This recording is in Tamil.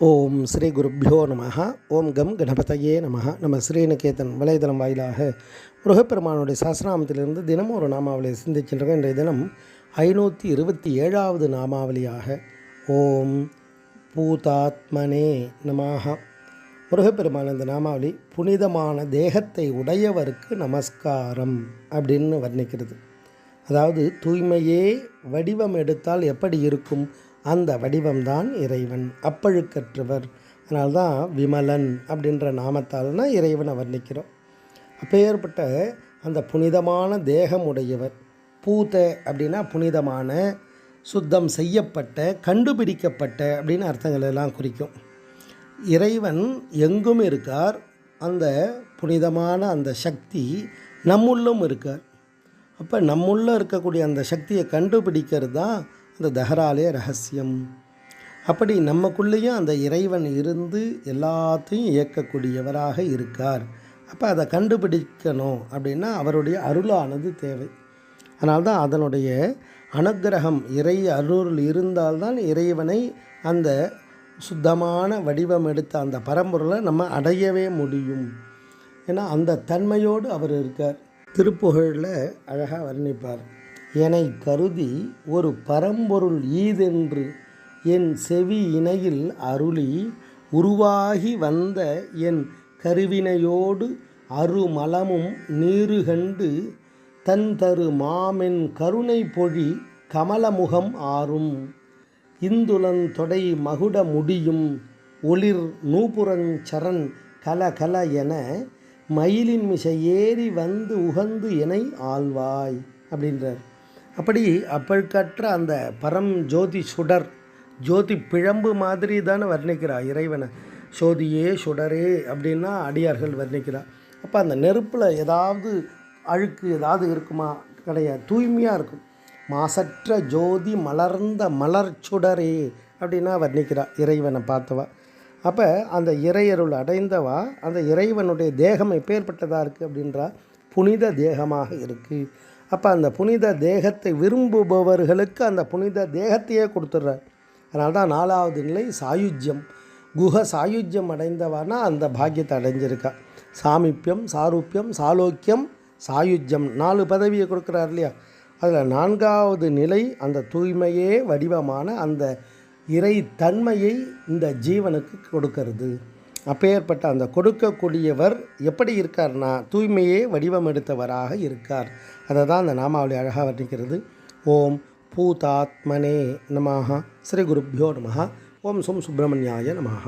ஓம் ஸ்ரீ குருப்யோ நம ஓம் கம் கணபதையே நம நம்ம ஸ்ரீநிகேதன் வலைதளம் வாயிலாக முருகப்பெருமானுடைய சாஸ்திராமத்திலிருந்து தினமும் ஒரு நாமாவளியை சிந்திக்கின்றோம் இன்றைய தினம் ஐநூற்றி இருபத்தி ஏழாவது நாமாவளியாக ஓம் பூதாத்மனே நமாக முருகப்பெருமான் இந்த நாமாவளி புனிதமான தேகத்தை உடையவருக்கு நமஸ்காரம் அப்படின்னு வர்ணிக்கிறது. அதாவது தூய்மையே வடிவம் எடுத்தால் எப்படி இருக்கும்? அந்த வடிவம்தான் இறைவன் அப்பழுக்கற்றவர். அதனால்தான் விமலன் அப்படின்ற நாமத்தால்னா இறைவனை வர்ணிக்கிறோம். அப்பேற்பட்ட அந்த புனிதமான தேகம் உடையவர் பூத அப்படின்னா புனிதமான சுத்தம் செய்யப்பட்ட கண்டுபிடிக்கப்பட்ட அப்படின்னு அர்த்தங்கள் எல்லாம் குறிக்கும். இறைவன் எங்கும் இருக்கார். அந்த புனிதமான அந்த சக்தி நம்முள்ளும் இருக்கார். அப்போ நம்முள்ளே இருக்கக்கூடிய அந்த சக்தியை கண்டுபிடிக்கிறது தான் அந்த தஹராலய ரகசியம். அப்படி நமக்குள்ளேயும் அந்த இறைவன் இருந்து எல்லாத்தையும் இயக்கக்கூடியவராக இருக்கார். அப்போ அதை கண்டுபிடிக்கணும் அப்படின்னா அவருடைய அருளானது தேவை. அதனால்தான் அதனுடைய அனுக்கிரகம் இறை அருள் இருந்தால்தான் இறைவனை அந்த சுத்தமான வடிவம் எடுத்த அந்த பரம்பொருளை நம்ம அடையவே முடியும். ஏன்னா அந்த தன்மையோடு அவர் இருக்கார். திருப்புகழில் அழகாக வர்ணிப்பார். என்னை கருதி ஒரு பரம்பொருள் ஈதென்று என் செவி இணையில் அருளி உருவாகி வந்த என் கருவினையோடு அருமலமும் நீரு கண்டு தன் தரு மாமென் கருணை பொழி கமலமுகம் ஆறும். இந்துலன் தொடை மகுட முடியும் ஒளிர் நூபுரஞ்சரண் கல கல என மயிலின் மிசை ஏறி வந்து உகந்து எனை ஆழ்வாய் அப்படின்றார். அப்படி அப்பழுக்கற்ற அந்த பரம் ஜோதி சுடர் ஜோதி பிழம்பு மாதிரி தானே வர்ணிக்கிறார் இறைவனை. சோதியே சுடரே அப்படின்னா அடியார்கள் வர்ணிக்கிறார். அப்போ அந்த நெருப்பில் ஏதாவது அழுக்கு ஏதாவது இருக்குமா? கிடையாது. தூய்மையாக இருக்கும். மாசற்ற ஜோதி மலர்ந்த மலர் சுடரே அப்படின்னா வர்ணிக்கிறா இறைவனை பார்த்தவா. அப்போ அந்த இறையருள் அடைந்தவா அந்த இறைவனுடைய தேகம் எப்பேற்பட்டதாக இருக்குது அப்படின்றா புனித தேகமாக இருக்குது அப்போ அந்த புனித தேகத்தை விரும்புபவர்களுக்கு அந்த புனித தேகத்தையே கொடுத்துட்றார். அதனால தான் நாலாவது நிலை சாயுஜ்யம். குஹ சாயுஜ்யம் அடைந்தவானா அந்த பாக்கியத்தை அடைஞ்சிருக்கா. சாமிப்பியம் சாரூப்பியம் சாலோக்கியம் சாயுஜ்யம் நாலு பதவியை கொடுக்குறார் இல்லையா? அதில் நான்காவது நிலை அந்த தூய்மையே வடிவமான அந்த இறை தன்மையை இந்த ஜீவனுக்கு கொடுக்கறது. அப்பேற்பட்ட அந்த கொடுக்கக்கூடியவர் எப்படி இருக்கார்னா தூய்மையே வடிவம் எடுத்தவராக இருக்கார். அதை தான் அந்த நாமாவளி அழகாக வர்ணிக்கிறது. ஓம் பூதாத்மனே நமஹ. ஸ்ரீ குருப்பியோ நமஹா. ஓம் சும் சுப்பிரமணியாய நமஹா.